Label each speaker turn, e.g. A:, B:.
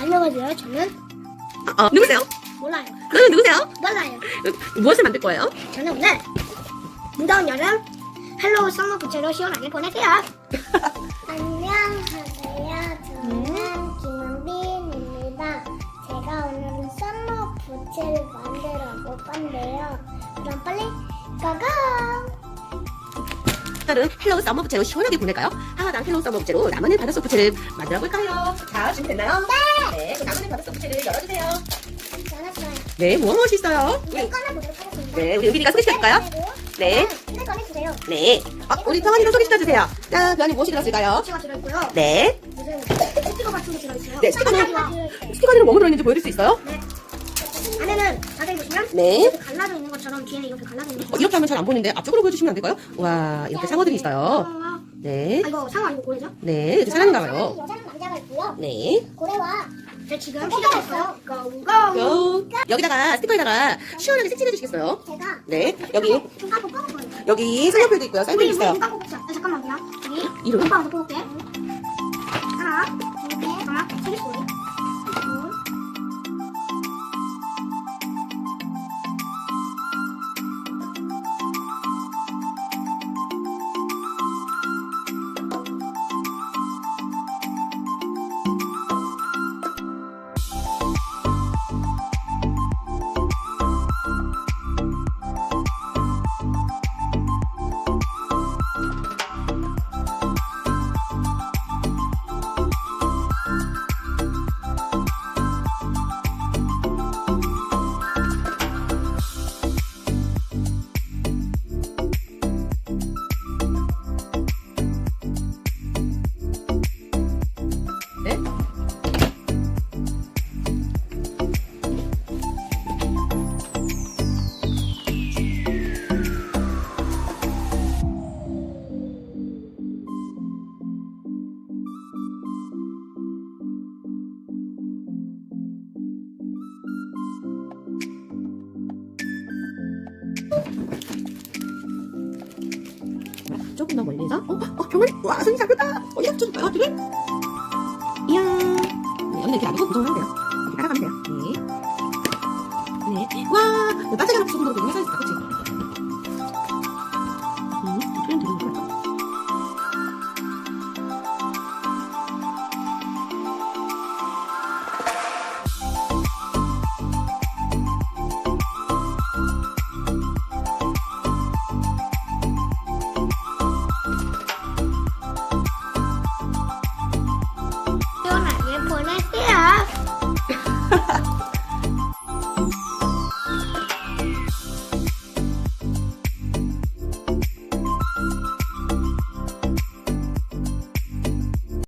A: 안녕하세요. 저는
B: 어, 누구세요?
A: 몰라요.
B: 너는 누구세요?
A: 몰라요.
B: 무엇을 만들 거예요?
A: 저는 오늘 무더운 여름 헬로우 썸머 부채로 시원하게 보낼게요.
C: 안녕하세요. 저는 김은빈입니다. 제가 오늘은 썸머 부채를 만들어 볼 건데요. 그럼 빨리 가가!
B: 오늘은 헬로우 썸머 부채로 시원하게 보낼까요? 하나당 헬로우 썸머 부채로 나무늘 바닷속 부채를 만들어 볼까요? 자, 준비됐나요? 네. 네, 그 나무늘 바닷속 부채를 열어주세요. 네, 무엇 무엇이 있어요?
C: 이제
B: 우리,
C: 꺼내보도록 하겠습니다.
B: 네, 우리 은빈이가 소개시켜줄까요? 네.
C: 이제 꺼내주세요.
B: 네. 어, 우리 병원이도 소개시켜주세요. 자, 그 안에 무엇이 들었을까요?
A: 부채가 들어있고요.
B: 네.
A: 무슨 스티커 같은 게 들어있어요.
B: 네, 스티커는,
A: 하나가
B: 스티커 안에는 뭐뭐 들어있는지 보여줄 수 있어요?
A: 네. 안에는 자세히 보시면
B: 네.
A: 이렇게 갈라져 있는 것처럼 뒤에는 이렇게 갈라져 있는
B: 어,
A: 것처럼
B: 이렇게 하면 잘 안 보이는데 앞쪽으로 보여주시면 안 될까요? 와, 이렇게 상어들이 있어요.
A: 아,
B: 네.
A: 이거 상어 아니고 고래죠?
B: 네, 이제 사람인가 봐요.
C: 여자랑 남자가 있고요.
B: 네.
C: 고래와
A: 제가 지금 시작했어요. 고고!
B: 고! 여기다가 스티커에다가 시원하게 색칠해 주시겠어요?
C: 제가
B: 네. 여기,
A: 좀 깎고 뽑을 거예요.
B: 여기 색연필도 있고요. 사인도
A: 우리
B: 있어요.
A: 뽑자. 아, 잠깐만. 여기
B: 이름?
A: 오빠가 더 뽑을게.
B: 네. 조금 더 멀리서 어, 어, 병원이 와, 손이 잡혔다. 어, 이거 좀 봐요, 그래? 이렇게 놔두고 고정을 하면 돼요. 따라가면 돼요. 네. 네. 와, 되게 사이즈 다